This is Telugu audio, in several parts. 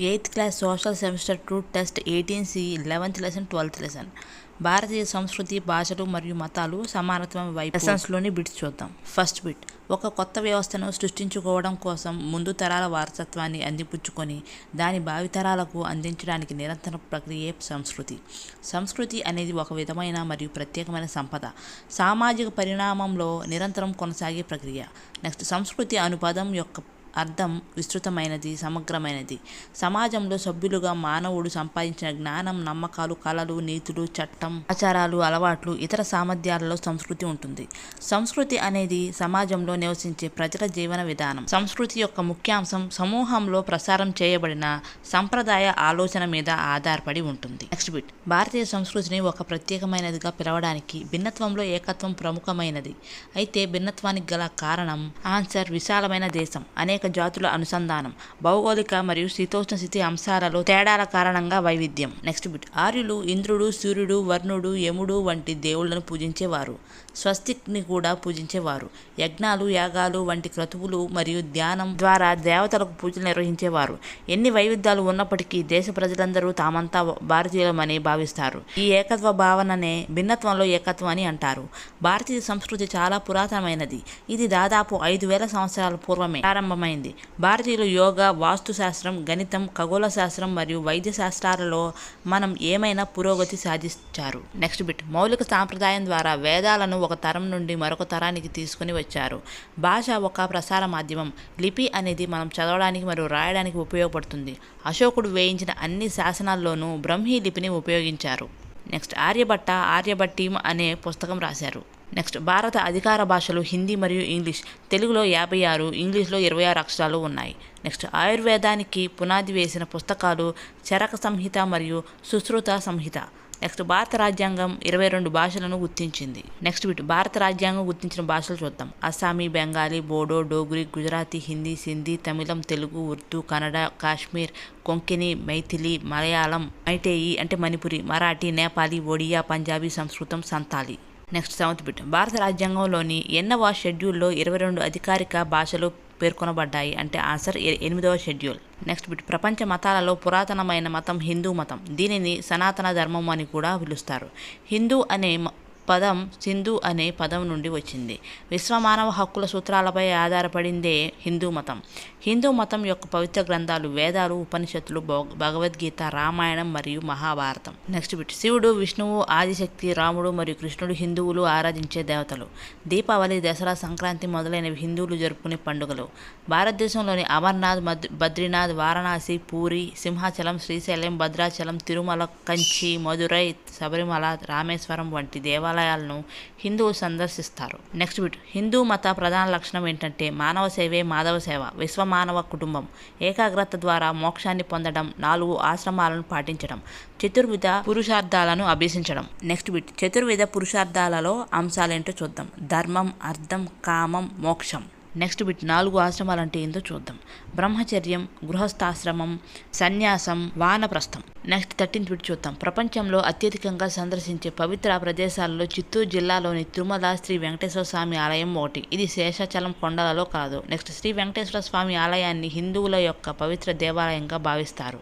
Eighth class social semester two test eighteen C eleventh lesson twelfth lesson. భారతీయ సంస్కృతి భాషలు మరియు మతాలు సమానత్వం వైపు లెసన్స్లోని బిట్స్ చూద్దాం. ఫస్ట్ బిట్ ఒక కొత్త వ్యవస్థను సృష్టించుకోవడం కోసం ముందు తరాల వారసత్వాన్ని అందిపుచ్చుకొని దాని భావితరాలకు అందించడానికి నిరంతర ప్రక్రియే సంస్కృతి. సంస్కృతి అనేది ఒక విధమైన మరియు ప్రత్యేకమైన సంపద. సామాజిక పరిణామంలో నిరంతరం కొనసాగే ప్రక్రియ. నెక్స్ట్ సంస్కృతి అనుపదం యొక్క అర్థం విస్తృతమైనది సమగ్రమైనది. సమాజంలో సభ్యులుగా మానవుడు సంపాదించిన జ్ఞానం నమ్మకాలు కళలు నీతులు చట్టం ఆచారాలు అలవాట్లు ఇతర సామర్థ్యాలలో సంస్కృతి ఉంటుంది. సంస్కృతి అనేది సమాజంలో నివసించే ప్రజల జీవన విధానం. సంస్కృతి యొక్క ముఖ్యాంశం సమూహంలో ప్రసారం చేయబడిన సంప్రదాయ ఆలోచన మీద ఆధారపడి ఉంటుంది. నెక్స్ట్ బిట్ భారతీయ సంస్కృతిని ఒక ప్రత్యేకమైనదిగా పిలవడానికి భిన్నత్వంలో ఏకత్వం ప్రముఖమైనది. అయితే భిన్నత్వానికి గల కారణం ఆన్సర్ విశాలమైన దేశం. అనేక జాతుల అనుసంధానం భౌగోళిక మరియు శీతోష్ణ స్థితి అంశాలలో తేడాల కారణంగా వైవిధ్యం. Next bit. ఆర్యులు ఇంద్రుడు సూర్యుడు వర్ణుడు యముడు వంటి దేవుళ్ళను పూజించేవారు. స్వస్తిక్ని కూడా పూజించేవారు. యజ్ఞాలు యాగాలు వంటి క్రతువులు మరియు ధ్యానం ద్వారా దేవతలకు పూజలు నిర్వహించేవారు. ఎన్ని వైవిధ్యాలు ఉన్నప్పటికీ దేశ ప్రజలందరూ తామంతా భారతీయులమని భావిస్తారు. ఈ ఏకత్వ భావననే భిన్నత్వంలో ఏకత్వం అని అంటారు. భారతీయ సంస్కృతి చాలా పురాతనమైనది. ఇది దాదాపు ఐదు వేల సంవత్సరాల పూర్వమే ప్రారంభమైంది. భారతీయులు యోగా వాస్తు శాస్త్రం గణితం ఖగోళ శాస్త్రం మరియు వైద్య శాస్త్రాలలో మనం ఏమైనా పురోగతి సాధించారు. Next bit. మౌలిక సాంప్రదాయం ద్వారా వేదాలను ఒక తరం నుండి మరొక తరానికి తీసుకుని వచ్చారు. భాష ఒక ప్రసార మాధ్యమం. లిపి అనేది మనం చదవడానికి మరియు రాయడానికి ఉపయోగపడుతుంది. అశోకుడు వేయించిన అన్ని శాసనాల్లోనూ బ్రహ్మీ లిపిని ఉపయోగించారు. నెక్స్ట్ ఆర్యభట్ట ఆర్యభట్టీం అనే పుస్తకం రాశారు. నెక్స్ట్ భారత అధికార భాషలు హిందీ మరియు ఇంగ్లీష్. తెలుగులో యాభై ఆరు ఇంగ్లీష్లో ఇరవై ఆరు అక్షరాలు ఉన్నాయి. నెక్స్ట్ ఆయుర్వేదానికి పునాది వేసిన పుస్తకాలు చరక సంహిత మరియు సుశ్రుత సంహిత. నెక్స్ట్ భారత రాజ్యాంగం ఇరవై రెండు భాషలను గుర్తించింది. నెక్స్ట్ వీటి భారత రాజ్యాంగం గుర్తించిన భాషలు చూద్దాం. అస్సామీ బెంగాలీ బోడో డోగ్రి గుజరాతీ హిందీ సింధీ తమిళం తెలుగు ఉర్దూ కన్నడ కాశ్మీర్ కొంకణి మైథిలి మలయాళం మైటేయి అంటే మణిపురి మరాఠీ నేపాలీ ఒడియా పంజాబీ సంస్కృతం సంతాలి. నెక్స్ట్ సెవెంత్ బిట్ భారత రాజ్యాంగంలోని ఎన్నవ షెడ్యూల్లో ఇరవై రెండు అధికారిక భాషలు పేర్కొనబడ్డాయి. అంటే ఆన్సర్ ఎనిమిదవ షెడ్యూల్. నెక్స్ట్ బిట్ ప్రపంచ మతాలలో పురాతనమైన మతం హిందూ మతం. దీనిని సనాతన ధర్మం అని కూడా పిలుస్తారు. హిందూ అనే పదం సింధు అనే పదం నుండి వచ్చింది. విశ్వమానవ హక్కుల సూత్రాలపై ఆధారపడిందే హిందూ మతం. హిందూ మతం యొక్క పవిత్ర గ్రంథాలు వేదాలు ఉపనిషత్తులు భగవద్గీత రామాయణం మరియు మహాభారతం. Next bit. శివుడు విష్ణువు ఆదిశక్తి రాముడు మరియు కృష్ణుడు హిందువులు ఆరాధించే దేవతలు. దీపావళి దసరా సంక్రాంతి మొదలైనవి హిందువులు జరుపుకునే పండుగలు. భారతదేశంలోని అమర్నాథ్ బద్రీనాథ్ వారణాసి పూరి సింహాచలం శ్రీశైలం భద్రాచలం తిరుమల కంచి మధురై శబరిమల రామేశ్వరం వంటి దేవాలయాలను హిందువులు సందర్శిస్తారు. నెక్స్ట్ బిట్ హిందూ మత ప్రధాన లక్షణం ఏంటంటే మానవ సేవే మాధవ సేవ విశ్వమానవ కుటుంబం. ఏకాగ్రత ద్వారా మోక్షాన్ని పొందడం నాలుగు ఆశ్రమాలను పాటించడం చతుర్విధ పురుషార్థాలను అభ్యసించడం. నెక్స్ట్ బిట్ చతుర్విధ పురుషార్థాలలో అంశాలేంటో చూద్దాం. ధర్మం అర్థం కామం మోక్షం. నెక్స్ట్ బిట్ నాలుగు ఆశ్రమాలు అంటే ఏందో చూద్దాం. బ్రహ్మచర్యం గృహస్థాశ్రమం సన్యాసం వానప్రస్థం. నెక్స్ట్ థర్టీన్త్ బిట్ చూద్దాం. ప్రపంచంలో అత్యధికంగా సందర్శించే పవిత్ర ప్రదేశాలలో చిత్తూరు జిల్లాలోని తిరుమల శ్రీ వెంకటేశ్వర స్వామి ఆలయం ఒకటి. ఇది శేషాచలం కొండలలో కాదు. నెక్స్ట్ శ్రీ వెంకటేశ్వర స్వామి ఆలయాన్ని హిందువుల యొక్క పవిత్ర దేవాలయంగా భావిస్తారు.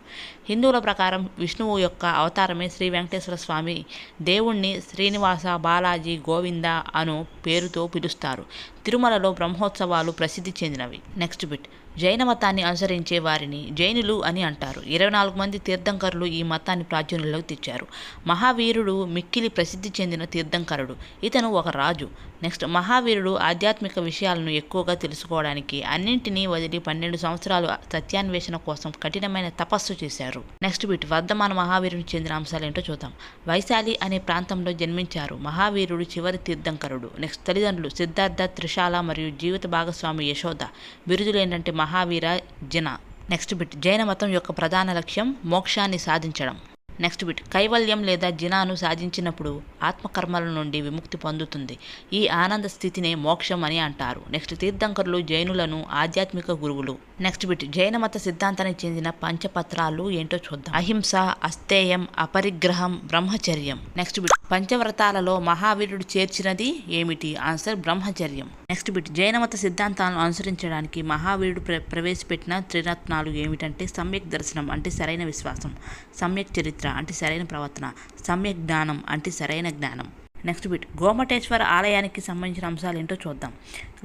హిందువుల ప్రకారం విష్ణువు యొక్క అవతారమే శ్రీ వెంకటేశ్వర స్వామి దేవుణ్ణి శ్రీనివాస బాలాజీ గోవింద అను పేరుతో పిలుస్తారు. తిరుమలలో బ్రహ్మోత్సవాలు ప్రసిద్ధి చెందినవి. Next bit. జైన మతాన్ని అనుసరించే వారిని జైనులు అని అంటారు. ఇరవై నాలుగు మంది తీర్థంకరులు ఈ మతాన్ని ప్రాచుర్యంలోకి తెచ్చారు. మహావీరుడు మిక్కిలి ప్రసిద్ధి చెందిన తీర్థంకరుడు. ఇతను ఒక రాజు. నెక్స్ట్ మహావీరుడు ఆధ్యాత్మిక విషయాలను ఎక్కువగా తెలుసుకోవడానికి అన్నింటినీ వదిలి పన్నెండు సంవత్సరాలు సత్యాన్వేషణ కోసం కఠినమైన తపస్సు చేశారు. నెక్స్ట్ వీటి వర్ధమాన మహావీరుని చెందిన అంశాలు ఏంటో చూద్దాం. వైశాలి అనే ప్రాంతంలో జన్మించారు మహావీరుడు చివరి తీర్థంకరుడు. నెక్స్ట్ తల్లిదండ్రులు సిద్ధార్థ త్రిశాల మరియు జీవిత భాగస్వామి యశోద. బిరుదులు ఏంటంటే మహావీర జన. Next bit. జైన మతం యొక్క ప్రధాన లక్ష్యం మోక్షాన్ని సాధించడం. Next bit. కైవల్యం లేదా జినాను సాధించినప్పుడు ఆత్మకర్మల నుండి విముక్తి పొందుతుంది. ఈ ఆనంద స్థితినే మోక్షం అని అంటారు. నెక్స్ట్ తీర్థంకరులు జైనులను ఆధ్యాత్మిక గురువులు. Next bit. జైన మత సిద్ధాంతానికి చెందిన పంచపత్రాలు ఏంటో చూద్దాం. అహింస అస్తేయం అపరిగ్రహం బ్రహ్మచర్యం. Next bit. పంచవ్రతాలలో మహావీరుడు చేర్చినది ఏమిటి? ఆన్సర్ బ్రహ్మచర్యం. Next bit. జైన మత సిద్ధాంతాలను అనుసరించడానికి మహావీరుడు ప్ర ప్రవేశపెట్టిన త్రిరత్నాలు ఏమిటంటే సమ్యక్ దర్శనం అంటే సరైన విశ్వాసం సమ్యక్ చరిత్ర. అంటే సరైన ప్రవర్తన. సమ్యక్ జ్ఞానం అంటే సరైన జ్ఞానం. Next bit. గోమటేశ్వర ఆలయానికి సంబంధించిన అంశాలు ఏంటో చూద్దాం.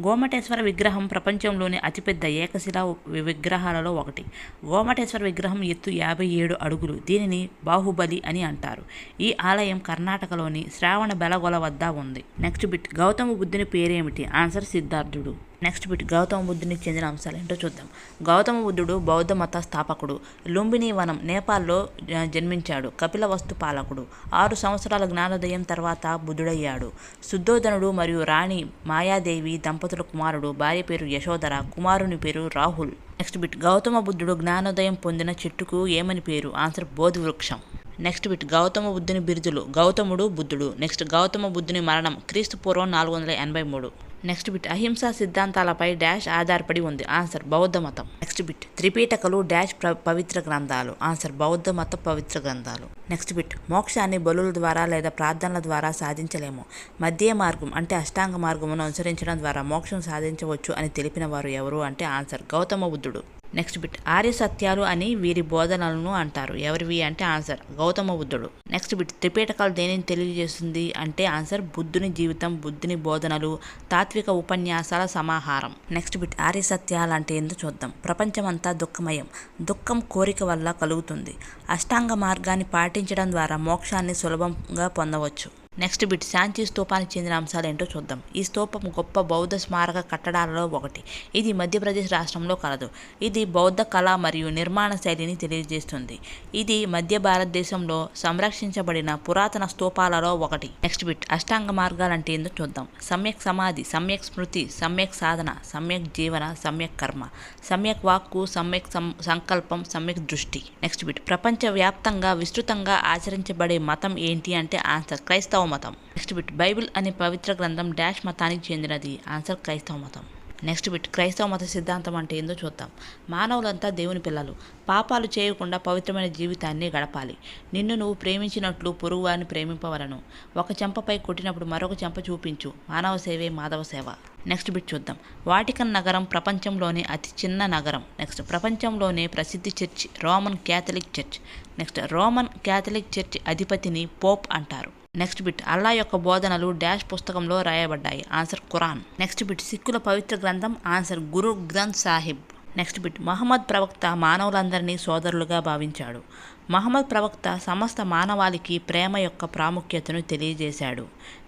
గోమటేశ్వర విగ్రహం ప్రపంచంలోని అతిపెద్ద ఏకశిలా విగ్రహాలలో ఒకటి. గోమటేశ్వర విగ్రహం ఎత్తు యాభై ఏడు అడుగులు. దీనిని బాహుబలి అని అంటారు. ఈ ఆలయం కర్ణాటకలోని శ్రావణ బెలగొల వద్ద ఉంది. Next bit. గౌతమ బుద్ధుని పేరేమిటి? Answer Siddharthudu. Next bit. Gautama బుద్ధునికి చెందిన అంశాలు ఏంటో చూద్దాం. గౌతమ బుద్ధుడు బౌద్ధ మత స్థాపకుడు. లుంబిని వనం నేపాల్లో జన్మించాడు. జన్మించాడు కపిలవస్తు పాలకుడు. ఆరు సంవత్సరాల జ్ఞానోదయం తర్వాత బుద్ధుడయ్యాడు. శుద్ధోధనుడు మరియు రాణి మాయాదేవి దంపతులు కుమారుడు భార్య పేరు యశోధర కుమారుని పేరు రాహుల్. Next bit. గౌతమ బుద్ధుడు జ్ఞానోదయం పొందిన చెట్టుకు ఏమని పేరు? ఆన్సర్ బోధి వృక్షం. Next bit. గౌతమ బుద్ధుని బిరుదులు. గౌతముడు బుద్ధుడు. నెక్స్ట్ గౌతమ బుద్ధుని మరణం. క్రీస్తు పూర్వం నాలుగు వందల ఎనభై మూడు. Next bit. అహింసా సిద్ధాంతాలపై డాష్ ఆధారపడి ఉంది. ఆన్సర్ బౌద్ధ మతం. Next bit. త్రిపీటకలు డాష్ పవిత్ర గ్రంథాలు. ఆన్సర్ బౌద్ధ మత పవిత్ర గ్రంథాలు. Next bit. మోక్షాన్ని బలుల ద్వారా లేదా ప్రార్థనల ద్వారా సాధించలేము. మధ్య మార్గం అంటే అష్టాంగ మార్గమును అనుసరించడం ద్వారా మోక్షం సాధించవచ్చు అని తెలిపిన వారు ఎవరు అంటే ఆన్సర్ గౌతమ బుద్ధుడు. Next bit. ఆర్య సత్యాలు అని వీరి బోధనలను అంటారు. ఎవరివి అంటే ఆన్సర్. గౌతమ బుద్ధుడు. Next bit. త్రిపీటకాలు దేనిని తెలియజేస్తుంది అంటే ఆన్సర్ బుద్ధుని జీవితం బుద్ధుని బోధనలు తాత్విక ఉపన్యాసాల సమాహారం. Next bit. ఆర్య సత్యాలు అంటే ఏందో చూద్దాం. ప్రపంచమంతా దుఃఖమయం. దుఃఖం కోరిక వల్ల కలుగుతుంది. అష్టాంగ మార్గాన్ని పాటించడం ద్వారా మోక్షాన్ని సులభంగా పొందవచ్చు. Next bit. శాంతి స్తూపానికి చెందిన అంశాలు ఏంటో చూద్దాం. ఈ స్తూపం గొప్ప బౌద్ధ స్మారక కట్టడాలలో ఒకటి. ఇది మధ్యప్రదేశ్ రాష్ట్రంలో కలదు. ఇది బౌద్ధ కళ మరియు నిర్మాణ శైలిని తెలియజేస్తుంది. ఇది మధ్య భారతదేశంలో సంరక్షించబడిన పురాతన స్తూపాలలో ఒకటి. Next bit. అష్టాంగ మార్గాలంటే ఏందో చూద్దాం. సమ్యక్ సమాధి సమ్యక్ స్మృతి సమ్యక్ సాధన సమ్యక్ జీవన సమ్యక్ కర్మ సమ్యక్ వాక్కు సమ్యక్ సం- సంకల్పం సమ్యక్ దృష్టి. Next bit. ప్రపంచవ్యాప్తంగా విస్తృతంగా ఆచరించబడే మతం ఏంటి అంటే ఆన్సర్. క్రైస్తవ మతం. నెక్స్ట్ బిట్ బైబిల్ అనే పవిత్ర గ్రంథం డాష్ మతానికి చెందినది. ఆన్సర్ క్రైస్తవ మతం. నెక్స్ట్ బిట్ క్రైస్తవ మత సిద్ధాంతం అంటే ఏందో చూద్దాం. మానవులంతా దేవుని పిల్లలు. పాపాలు చేయకుండా పవిత్రమైన జీవితాన్ని గడపాలి. నిన్ను నువ్వు ప్రేమించినట్లు పొరుగువారిని ప్రేమింపవలను. ఒక చెంపపై కొట్టినప్పుడు మరొక చెంప చూపించు. మానవ సేవే మాధవ సేవ. నెక్స్ట్ బిట్ చూద్దాం. వాటికన్ నగరం ప్రపంచంలోనే అతి చిన్న నగరం. నెక్స్ట్ ప్రపంచంలోనే ప్రసిద్ధి church Roman Catholic church. Next Roman Catholic church అధిపతిని పోప్ అంటారు. నెక్స్ట్ బిట్ అల్లా యొక్క బోధనలు డాష్ పుస్తకంలో రాయబడ్డాయి. ఆన్సర్ ఖురాన్ నెక్స్ట్ బిట్ సిక్కుల పవిత్ర గ్రంథం. Answer Guru Granth Sahib next bit Muhammad ప్రవక్త మానవులందరినీ సోదరులుగా భావించాడు. మహమ్మద్ ప్రవక్త సమస్త మానవాళికి ప్రేమ యొక్క ప్రాముఖ్యతను తెలియజేశాడు.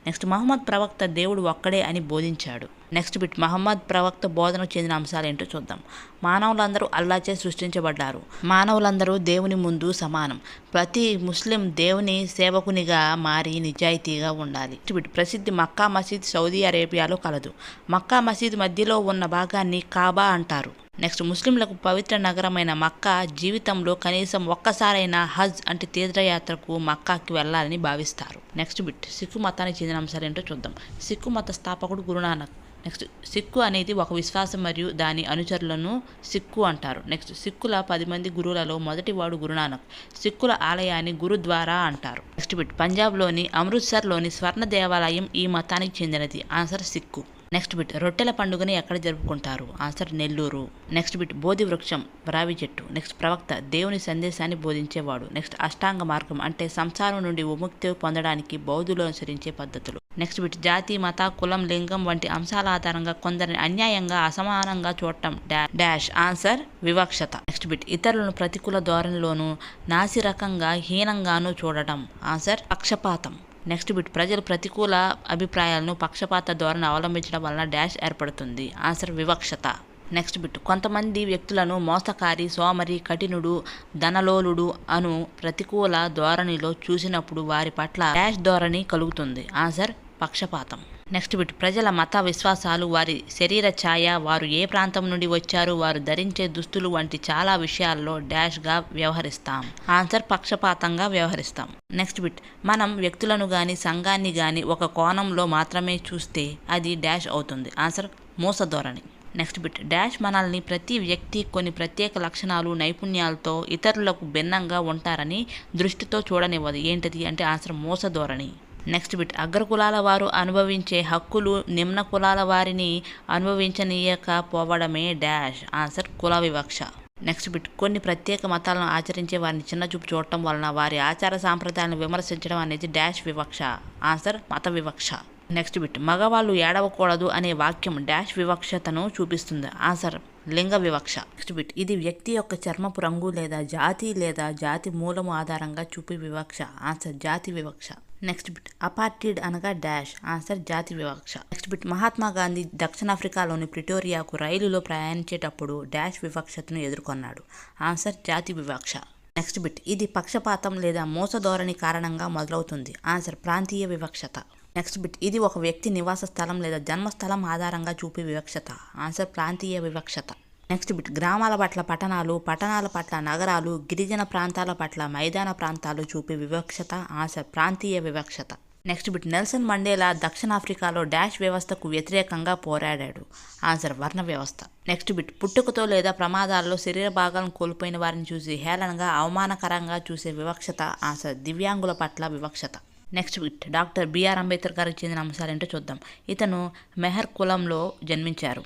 నెక్స్ట్ మహమ్మద్ ప్రవక్త దేవుడు ఒక్కడే అని బోధించాడు. నెక్స్ట్ బిట్ మహమ్మద్ ప్రవక్త బోధనకు చెందిన అంశాలు ఏంటో చూద్దాం. మానవులందరూ అల్లాచే సృష్టించబడ్డారు. మానవులందరూ దేవుని ముందు సమానం. ప్రతి ముస్లిం దేవుని సేవకునిగా మారి నిజాయితీగా ఉండాలి. నెక్స్ట్ బిట్ ప్రసిద్ధి మక్కా మసీద్ సౌదీ అరేబియాలో కలదు. మక్కా మసీద్ మధ్యలో ఉన్న భాగాన్ని కాబా అంటారు. నెక్స్ట్ ముస్లింలకు పవిత్ర నగరమైన మక్కా జీవితంలో కనీసం ఒక్కసారైనా హజ్ అంటే తీర్థయాత్రకు మక్కాకి వెళ్ళాలని భావిస్తారు. నెక్స్ట్ బిట్ సిక్కు మతానికి చెందిన అంశాలు ఏంటో చూద్దాం. సిక్కు మత స్థాపకుడు గురునానక్. నెక్స్ట్ సిక్కు అనేది ఒక విశ్వాసం మరియు దాని అనుచరులను సిక్కు అంటారు. నెక్స్ట్ సిక్కుల పది మంది గురువులలో మొదటివాడు గురునానక్. సిక్కుల ఆలయాన్ని గురుద్వారా అంటారు. నెక్స్ట్ బిట్ పంజాబ్లోని అమృత్సర్లోని స్వర్ణ దేవాలయం ఈ మతానికి చెందినది. ఆన్సర్ సిక్కు. నెక్స్ట్ బిట్ రొట్టెల పండుగని ఎక్కడ జరుపుకుంటారు? ఆన్సర్ నెల్లూరు. నెక్స్ట్ బిట్ బోధి వృక్షం రావి చెట్టు. నెక్స్ట్ ప్రవక్త దేవుని సందేశాన్ని బోధించేవాడు. నెక్స్ట్ అష్టాంగ మార్గం అంటే సంసారం నుండి విముక్తి పొందడానికి బౌద్ధులు అనుసరించే పద్ధతులు. నెక్స్ట్ బిట్ జాతి మత కులం లింగం వంటి అంశాల ఆధారంగా కొందరిని అన్యాయంగా అసమానంగా చూడటం డాష్. ఆన్సర్ వివక్షత. నెక్స్ట్ బిట్ ఇతరులను ప్రతికూల ధోరణిలోనూ నాసిరకంగా హీనంగానూ చూడటం. ఆన్సర్ పక్షపాతం. Next bit. ప్రజలు ప్రతికూల అభిప్రాయాలను పక్షపాత ధోరణి అవలంబించడం వలన డాష్ ఏర్పడుతుంది. ఆన్సర్ వివక్షత. Next bit. కొంతమంది వ్యక్తులను మోసకారి సోమరి కఠినుడు ధనలోలుడు అను ప్రతికూల ధోరణిలో చూసినప్పుడు వారి పట్ల డాష్ ధోరణి కలుగుతుంది. ఆన్సర్ పక్షపాతం. Next bit. ప్రజల మత విశ్వాసాలు వారి శరీర ఛాయ వారు ఏ ప్రాంతం నుండి వచ్చారు వారు ధరించే దుస్తులు వంటి చాలా విషయాల్లో డాష్గా వ్యవహరిస్తాం. ఆన్సర్ పక్షపాతంగా వ్యవహరిస్తాం. Next bit. మనం వ్యక్తులను గాని సంఘాన్ని గాని ఒక కోణంలో మాత్రమే చూస్తే అది డాష్ అవుతుంది. ఆన్సర్ మోస ధోరణి నెక్స్ట్ బిట్. డాష్ మనల్ని ప్రతి వ్యక్తి కొన్ని ప్రత్యేక లక్షణాలు నైపుణ్యాలతో ఇతరులకు భిన్నంగా ఉంటారని దృష్టితో చూడనివ్వదు. ఏంటిది? అంటే ఆన్సర్ మోస ధోరణి నెక్స్ట్ బిట్. అగ్రకులాల వారు అనుభవించే హక్కులు నిమ్న కులాల వారిని అనుభవించనీయకపోవడమే డాష్. ఆన్సర్ కుల వివక్ష. Next bit. కొన్ని ప్రత్యేక మతాలను ఆచరించే వారిని చిన్న చూపు చూడటం వలన వారి ఆచార సాంప్రదాయాలను విమర్శించడం అనేది డాష్ వివక్ష. ఆన్సర్ మత వివక్ష. Next bit. మగవాళ్ళు ఏడవకూడదు అనే వాక్యం డాష్ వివక్షతను చూపిస్తుంది. ఆన్సర్ లింగ వివక్ష. Next bit. ఇది వ్యక్తి యొక్క చర్మపు రంగు లేదా జాతి లేదా జాతి మూలము ఆధారంగా చూపి వివక్ష. ఆన్సర్ జాతి వివక్ష. Next bit. అపార్టీడ్ అనగా డాష్. ఆన్సర్ జాతి వివక్ష. Next bit. మహాత్మా గాంధీ దక్షిణాఫ్రికాలోని ప్రిటోరియాకు రైలులో ప్రయాణించేటప్పుడు డాష్ వివక్షతను ఎదుర్కొన్నాడు. ఆన్సర్ జాతి వివక్ష. Next bit. ఇది పక్షపాతం లేదా మోస ధోరణి కారణంగా మొదలవుతుంది. ఆన్సర్ ప్రాంతీయ వివక్షత. Next bit. ఇది ఒక వ్యక్తి నివాస స్థలం లేదా జన్మస్థలం ఆధారంగా చూపే వివక్షత. ఆన్సర్ ప్రాంతీయ వివక్షత. నెక్స్ట్ బిట్ గ్రామాల పట్ల పట్టణాలు పట్టణాల పట్ల నగరాలు గిరిజన ప్రాంతాల పట్ల మైదాన ప్రాంతాలు చూపే వివక్షత ఆశ ప్రాంతీయ వివక్షత. నెక్స్ట్ బిట్ నెల్సన్ మండేలా దక్షిణాఫ్రికాలో డాష్ వ్యవస్థకు వ్యతిరేకంగా పోరాడాడు. ఆన్సర్ వర్ణ వ్యవస్థ. నెక్స్ట్ బిట్ పుట్టుకతో లేదా ప్రమాదాల్లో శరీర భాగాలను కోల్పోయిన వారిని చూసి హేళనగా అవమానకరంగా చూసే వివక్షత ఆన్సర్ దివ్యాంగుల పట్ల వివక్షత. Next bit doctor BR Ambedkar గారికి చెందిన అంశాలు ఏంటో చూద్దాం. ఇతను మెహర్ కులంలో జన్మించారు.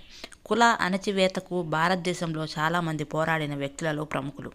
కుల అణచివేతకు భారతదేశంలో చాలామంది పోరాడిన వ్యక్తులలో ప్రముఖులు.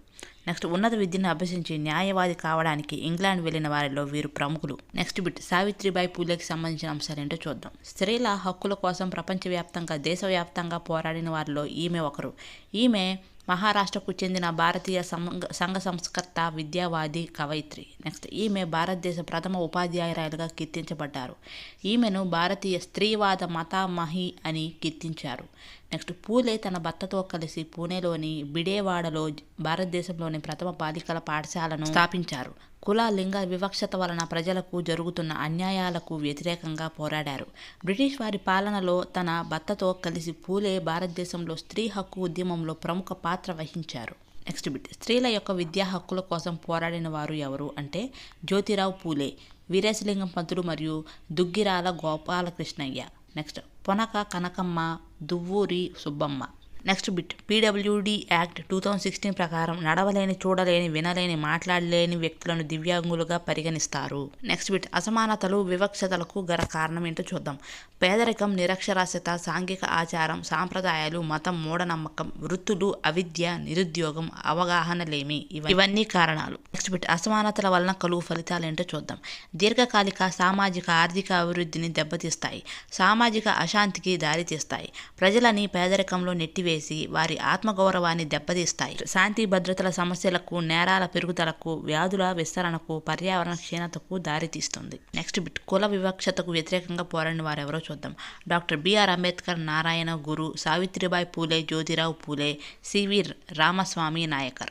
నెక్స్ట్ ఉన్నత విద్యను అభ్యసించి న్యాయవాది కావడానికి ఇంగ్లాండ్ వెళ్ళిన వారిలో వీరు ప్రముఖులు. నెక్స్ట్ బిట్ సావిత్రిబాయి పూలేకి సంబంధించిన అంశాలు ఏంటో చూద్దాం. స్త్రీల హక్కుల కోసం ప్రపంచవ్యాప్తంగా దేశవ్యాప్తంగా పోరాడిన వారిలో ఈమె ఒకరు. ఈమె మహారాష్ట్రకు చెందిన భారతీయ సంఘ సంఘ సంస్కర్త విద్యావాది కవయిత్రి. నెక్స్ట్ ఈమె భారతదేశ ప్రథమ ఉపాధ్యాయురాలుగా కీర్తించబడ్డారు. ఈమెను భారతీయ స్త్రీవాద మతామహి అని కీర్తించారు. నెక్స్ట్ పూలే తన భర్తతో కలిసి పూణేలోని బిడేవాడలో భారతదేశంలోని ప్రథమ బాలికల పాఠశాలను స్థాపించారు. కుల లింగ వివక్షత వలన ప్రజలకు జరుగుతున్న అన్యాయాలకు వ్యతిరేకంగా పోరాడారు. బ్రిటిష్ వారి పాలనలో తన భర్తతో కలిసి పూలే భారతదేశంలో స్త్రీ హక్కు ఉద్యమంలో ప్రముఖ పాత్ర వహించారు. Next bit. స్త్రీల యొక్క విద్యా హక్కుల కోసం పోరాడిన వారు ఎవరు అంటే జ్యోతిరావు పూలే వీరేశలింగం పంతులు మరియు Duggirala Gopalakrishnayya. Next Ponaka Kanakamma Duvvuri Subbamma next bit. PWD act two thousand sixteen ప్రకారం నడవలేని చూడలేని వినలేని మాట్లాడలేని వ్యక్తులను దివ్యాంగులుగా పరిగణిస్తారు. నెక్స్ట్ బిట్. అసమానతలు వివక్షతలకు గల కారణం ఏంటో చూద్దాం. పేదరికం నిరక్షరాస్యత సాంఘిక ఆచారం సాంప్రదాయాలు మతం మూఢనమ్మకం వృత్తులు అవిద్య నిరుద్యోగం అవగాహన లేమి. ఇవన్నీ కారణాలు. Next bit. అసమానతల వలన కలుగు ఫలితాలు ఏంటో చూద్దాం. దీర్ఘకాలిక సామాజిక ఆర్థిక అభివృద్ధిని దెబ్బతీస్తాయి. సామాజిక అశాంతికి దారితీస్తాయి. ప్రజలని పేదరికంలో చేసి వారి ఆత్మగౌరవాన్ని దెబ్బతీస్తాయి. శాంతి భద్రతల సమస్యలకు నేరాల పెరుగుదలకు వ్యాధుల విస్తరణకు పర్యావరణ క్షీణతకు దారితీస్తుంది. Next bit. కుల వివక్షతకు వ్యతిరేకంగా పోరాడిన వారెవరో చూద్దాం. Doctor BR Ambedkar Narayana Guru Savitribai Phule Jyotirao Phule CV Ramaswamy Naicker.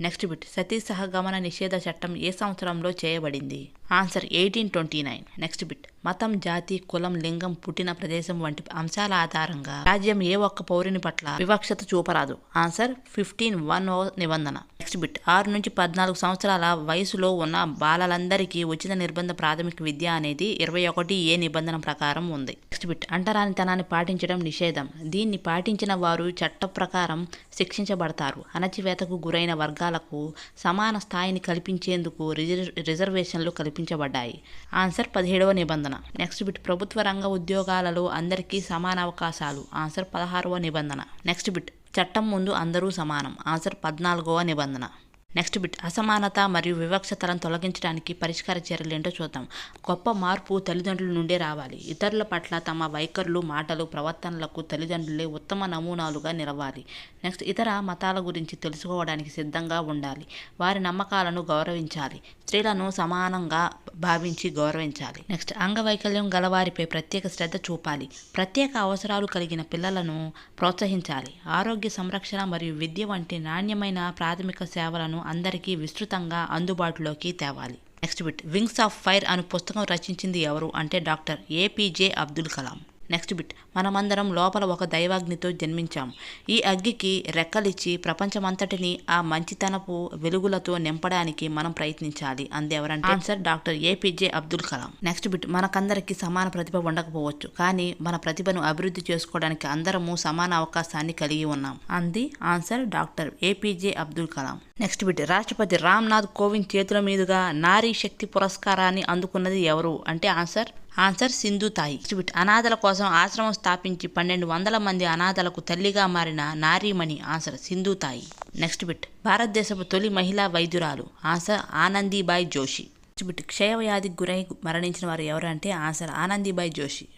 Next bit. Sati సహగమన నిషేధ చట్టం ఏ సంవత్సరంలో చేయబడింది? Answer eighteen twenty nine. Next bit. మతం జాతి కులం లింగం పుట్టిన ప్రదేశం వంటి అంశాల ఆధారంగా రాజ్యం ఏ ఒక్క పౌరుని పట్ల వివక్షత చూపరాదు. ఆన్సర్ ఫిఫ్టీన్ వన్ ఓ నిబంధన. Next bit. ఆరు నుంచి పద్నాలుగు సంవత్సరాల వయసులో ఉన్న బాలలందరికీ ఉచిత నిర్బంధ ప్రాథమిక విద్య అనేది ఇరవై ఒకటి ఏ నిబంధన ప్రకారం ఉంది. Next bit. అంటరానితనాన్ని పాటించడం నిషేధం. దీన్ని పాటించిన వారు చట్ట ప్రకారం శిక్షించబడతారు. అణచివేతకు గురైన వర్గాలకు సమాన స్థాయిని కల్పించేందుకు రిజర్వేషన్లు రిజర్వేషన్లు కల్పించబడ్డాయి ఆన్సర్ పదిహేడవ నిబంధన. Next bit. ప్రభుత్వ రంగ ఉద్యోగాలలో అందరికీ సమాన అవకాశాలు. ఆన్సర్ పదహారవ నిబంధన. Next bit. చట్టం ముందు అందరూ సమానం. ఆన్సర్ పద్నాలుగవ నిబంధన. Next bit. అసమానత మరియు వివక్షతలను తొలగించడానికి పరిష్కార చర్యలు ఏంటో చూద్దాం. గొప్ప మార్పు తల్లిదండ్రుల నుండే రావాలి. ఇతరుల పట్ల తమ వైఖరులు మాటలు ప్రవర్తనలకు తల్లిదండ్రులే ఉత్తమ నమూనాలుగా నిలవాలి. నెక్స్ట్ ఇతర మతాల గురించి తెలుసుకోవడానికి సిద్ధంగా ఉండాలి. వారి నమ్మకాలను గౌరవించాలి. స్త్రీలను సమానంగా భావించి గౌరవించాలి. నెక్స్ట్ అంగవైకల్యం గలవారిపై ప్రత్యేక శ్రద్ధ చూపాలి. ప్రత్యేక అవసరాలు కలిగిన పిల్లలను ప్రోత్సహించాలి. ఆరోగ్య సంరక్షణ మరియు విద్య వంటి నాణ్యమైన ప్రాథమిక సేవలను అందరికీ విస్తృతంగా అందుబాటులోకి తేవాలి. Next bit. Wings of fire అను పుస్తకం రచించింది ఎవరు అంటే doctor APJ Abdul Kalam. Next bit మనమందరం లోపల ఒక దైవాగ్నితో జన్మించాం. ఈ అగ్గికి రెక్కలిచ్చి ప్రపంచమంతటిని ఆ మంచితనపు వెలుగులతో నింపడానికి మనం ప్రయత్నించాలి. అంది ఎవరంటే answer doctor APJ Abdul Kalam. Next bit మనకందరికి సమాన ప్రతిభ ఉండకపోవచ్చు. కానీ మన ప్రతిభను అభివృద్ధి చేసుకోవడానికి అందరము సమాన అవకాశాన్ని కలిగి ఉన్నాం. అంది answer doctor APJ Abdul Kalam. Next bit రాష్ట్రపతి రామ్నాథ్ కోవింద్ చేతుల మీదుగా నారీ శక్తి పురస్కారాన్ని అందుకున్నది ఎవరు? అంటే ఆన్సర్ ఆన్సర్ సింధు తాయి. బిట్ అనాథల కోసం ఆశ్రమం స్థాపించి పన్నెండు వందల మంది అనాథలకు తల్లిగా మారిన నారీమణి ఆన్సర్ సింధు తాయి. నెక్స్ట్ బిట్ భారతదేశపు తొలి మహిళా వైద్యురాలు answer Anandibai Joshi. Next bit క్షయవ్యాధికి గురై మరణించిన వారు ఎవరు అంటే answer Anandibai Joshi.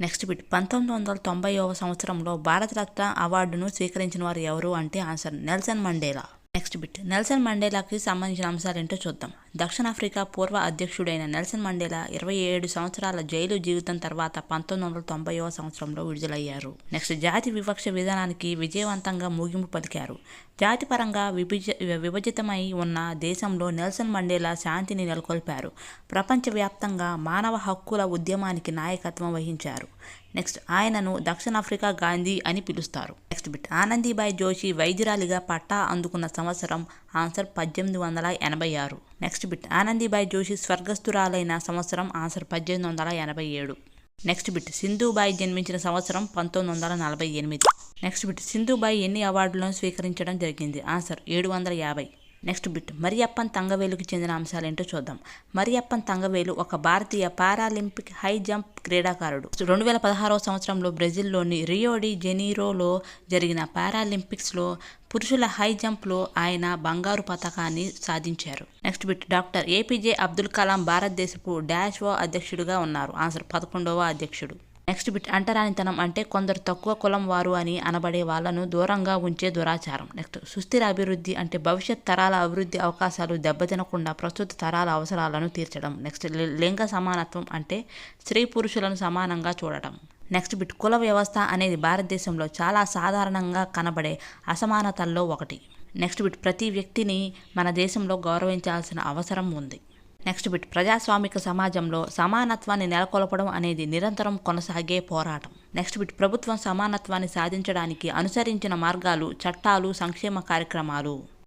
Next bit పంతొమ్మిది వందల తొంభైవ సంవత్సరంలో భారతరత్న అవార్డును స్వీకరించిన వారు ఎవరు అంటే answer Nelson Mandela. Next bit Nelson మండేలాకి సంబంధించిన అంశాలు ఏంటో చూద్దాం. దక్షిణాఫ్రికా పూర్వ అధ్యక్షుడైన నెల్సన్ మండేలా ఇరవై ఏడు సంవత్సరాల జైలు జీవితం తర్వాత పంతొమ్మిది వందల తొంభైవ సంవత్సరంలో విడుదలయ్యారు. నెక్స్ట్ జాతి వివక్ష విధానానికి విజయవంతంగా ముగింపు పలికారు. జాతిపరంగా విభజ విభజితమై ఉన్న దేశంలో నెల్సన్ మండేలా శాంతిని నెలకొల్పారు. ప్రపంచవ్యాప్తంగా మానవ హక్కుల ఉద్యమానికి నాయకత్వం వహించారు. నెక్స్ట్ ఆయనను దక్షిణాఫ్రికా గాంధీ అని పిలుస్తారు. Next bit. ఆనందీబాయ్ జోషి వైద్యురాలిగా పట్టా అందుకున్న సంవత్సరం ఆన్సర్ పద్దెనిమిది వందల ఎనభై ఆరు. Next bit. ఆనందీబాయ్ జోషి స్వర్గస్థురాలైన సంవత్సరం ఆన్సర్ పద్దెనిమిది వందల ఎనభై ఏడు. Next bit. సింధుబాయి జన్మించిన సంవత్సరం పంతొమ్మిది వందల నలభై ఎనిమిది. Next bit. సింధుబాయి ఎన్ని అవార్డులను స్వీకరించడం జరిగింది? ఆన్సర్ ఏడు వందల యాభై. Next bit. మరియప్పన్ తంగవేలుకు చెందిన అంశాలేంటో చూద్దాం. మరియప్పన్ తంగవేలు ఒక భారతీయ పారాలింపిక్ హై జంప్ క్రీడాకారుడు. రెండు వేల పదహారవ సంవత్సరంలో బ్రెజిల్లోని రియోడి జెనీరోలో జరిగిన పారాలింపిక్స్లో పురుషుల హై జంప్లో ఆయన బంగారు పథకాన్ని సాధించారు. Next bit. Doctor APJ Abdul Kalam భారతదేశపు డాష్ ఓ అధ్యక్షుడిగా ఉన్నారు. ఆన్సర్ పదకొండవ అధ్యక్షుడు. నెక్స్ట్ బిట్ అంటరానితనం అంటే కొందరు తక్కువ కులం వారు అని అనబడే వాళ్ళను దూరంగా ఉంచే దురాచారం. నెక్స్ట్ సుస్థిర అభివృద్ధి అంటే భవిష్యత్ తరాల అభివృద్ధి అవకాశాలు దెబ్బతినకుండా ప్రస్తుత తరాల అవసరాలను తీర్చడం. నెక్స్ట్ లింగ సమానత్వం అంటే స్త్రీ పురుషులను సమానంగా చూడటం. నెక్స్ట్ బిట్ కుల వ్యవస్థ అనేది భారతదేశంలో చాలా సాధారణంగా కనబడే అసమానతల్లో ఒకటి. నెక్స్ట్ బిట్ ప్రతి వ్యక్తిని మన దేశంలో గౌరవించాల్సిన అవసరం ఉంది. నెక్స్ట్ బిట్ ప్రజాస్వామిక సమాజంలో సమానత్వాన్ని నెలకొల్పడం అనేది నిరంతరం కొనసాగే పోరాటం. నెక్స్ట్ బిట్ ప్రభుత్వం సమానత్వాన్ని సాధించడానికి అనుసరించిన మార్గాలు చట్టాలు సంక్షేమ కార్యక్రమాలు.